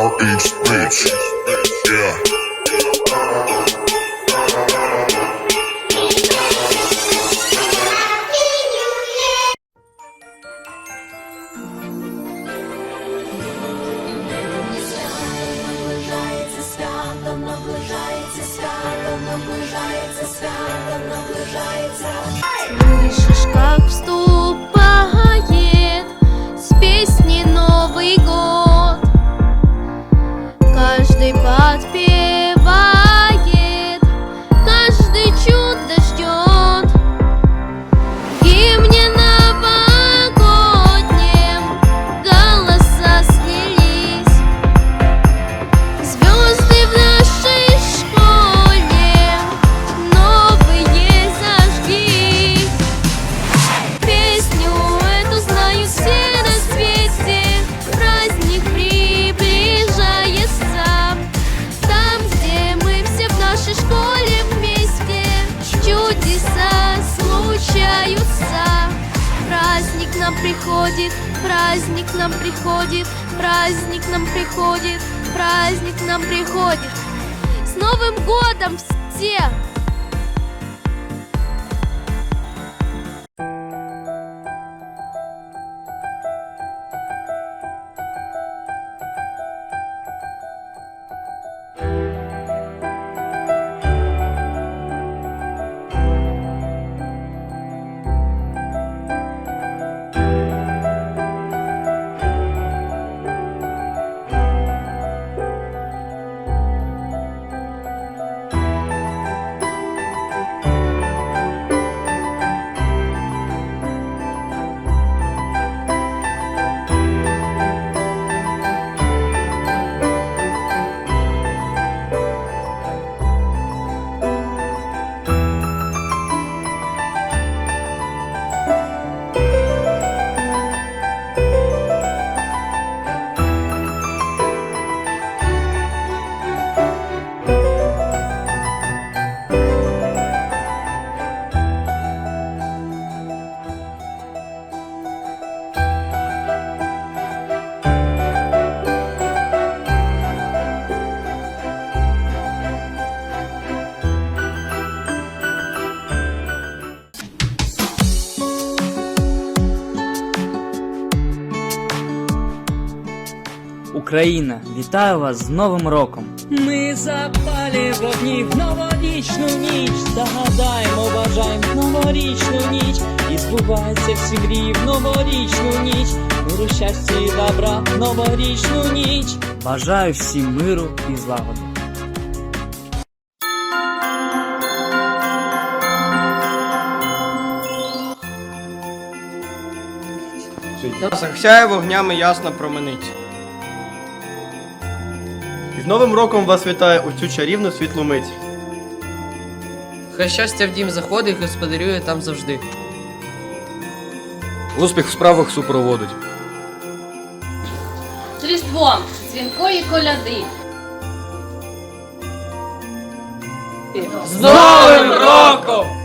RH bitch. Yeah. Наближається свято, наближається свято, наближається свято, наближається. Слышишь, как вступает нам приходит, праздник нам приходит, праздник нам приходит, праздник нам приходит. С Новым годом всех! Україна, вітаю вас з Новим роком! Ми запалі вогні в новорічну ніч, загадаємо, бажаємо в новорічну ніч, і збуваються всі мрії в новорічну ніч, миру щастя і добра в новорічну ніч. Бажаю всім миру і злагоди. Захсяє вогнями ясно променить. З Новим роком вас вітає у цю чарівну світлу мить. Хай щастя в дім заходить і господарює там завжди. Успіх в справах супроводить. З Різдвом, дзвінкої коляди. З Новим роком!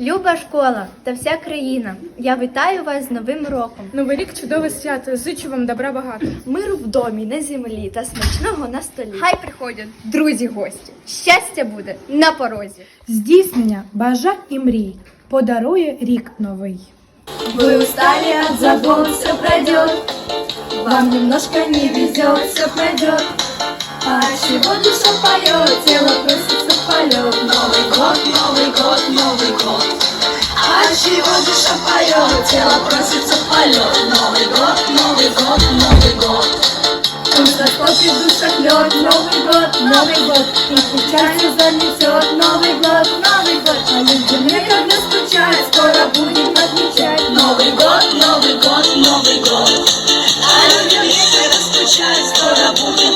Люба школа та вся країна. Я вітаю вас з Новим роком. Новий рік чудове свято. Зичу вам добра багато. Миру в домі, на землі та смачного на столі. Хай приходять друзі гості. Щастя буде на порозі. Здійснення бажань і мрій подарує рік новий. Вы устали от забот, все пройдет. Вам немножко не везет, все пройдет. А чего душа поет, тело просится в полет. Новый год, Новый год, Новый год. А чего душа поет, тело просится в полет. Новый год, Новый год, Новый год. Пусть затопит в душах лед, Новый год, Новый год. И печалью занесет Новый год, Новый год. А людям некогда скучать, скоро будем отмечать Новый год, Новый год, Новый год. А людям некогда скучать, скоро будем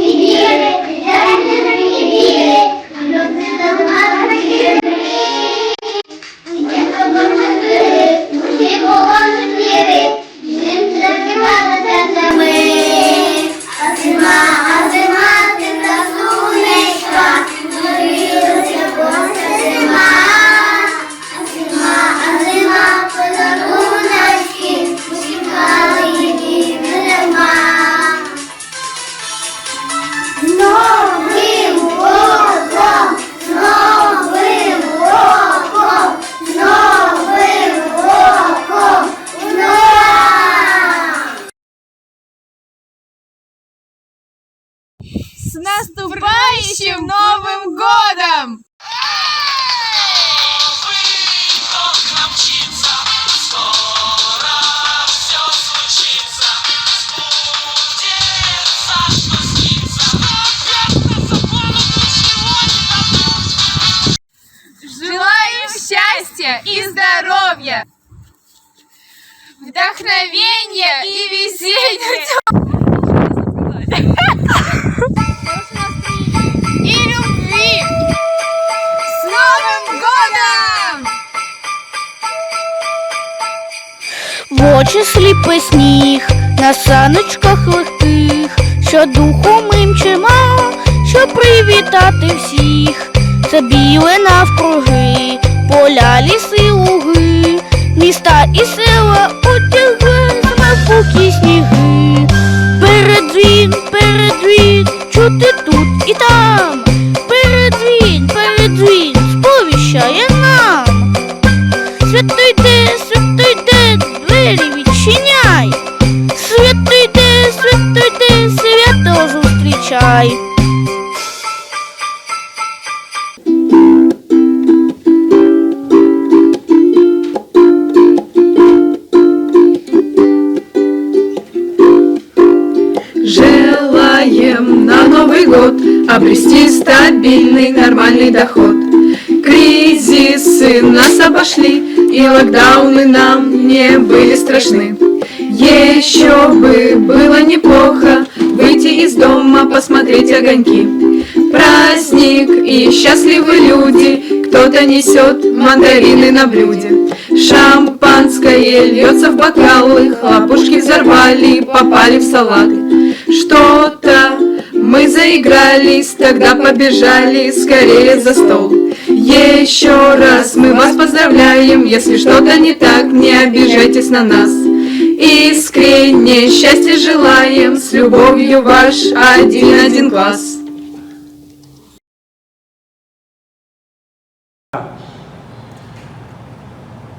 наступающим Новым годом! Очі сніг, на саночках легких, що духу ми мчимо, щоб привітати всіх. Це біле навкруги, поля, ліси, луги, міста і села утягли пухі сніги. Передзвін, передзвін, чути тут і там. Обрести стабильный нормальный доход. Кризисы нас обошли, и локдауны нам не были страшны. Еще бы было неплохо выйти из дома, посмотреть огоньки. Праздник и счастливые люди, кто-то несет мандарины на блюде. Шампанское льется в бокалы, хлопушки взорвали, попали в салаты. Что-то мы заигрались, тогда побежали скорее за стол. Еще раз мы вас поздравляем, если что-то не так, не обижайтесь на нас. Искренне счастья желаем, с любовью ваш один-один класс.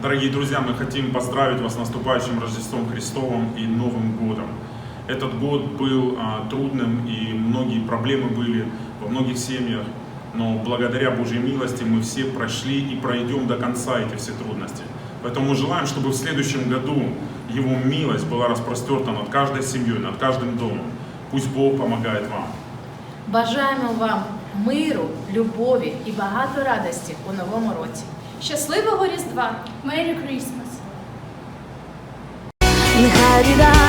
Дорогие друзья, мы хотим поздравить вас с наступающим Рождеством Христовым и Новым Годом. Этот год был а, трудным, и многие проблемы были во многих семьях, но благодаря Божьей милости мы все прошли и пройдем до конца эти все трудности. Поэтому мы желаем, чтобы в следующем году Его милость была распростерта над каждой семьей, над каждым домом. Пусть Бог помогает вам. Бажаємо вам миру, любові і багато радості у новому році. Щасливого Різдва! Merry Christmas! Нехай біда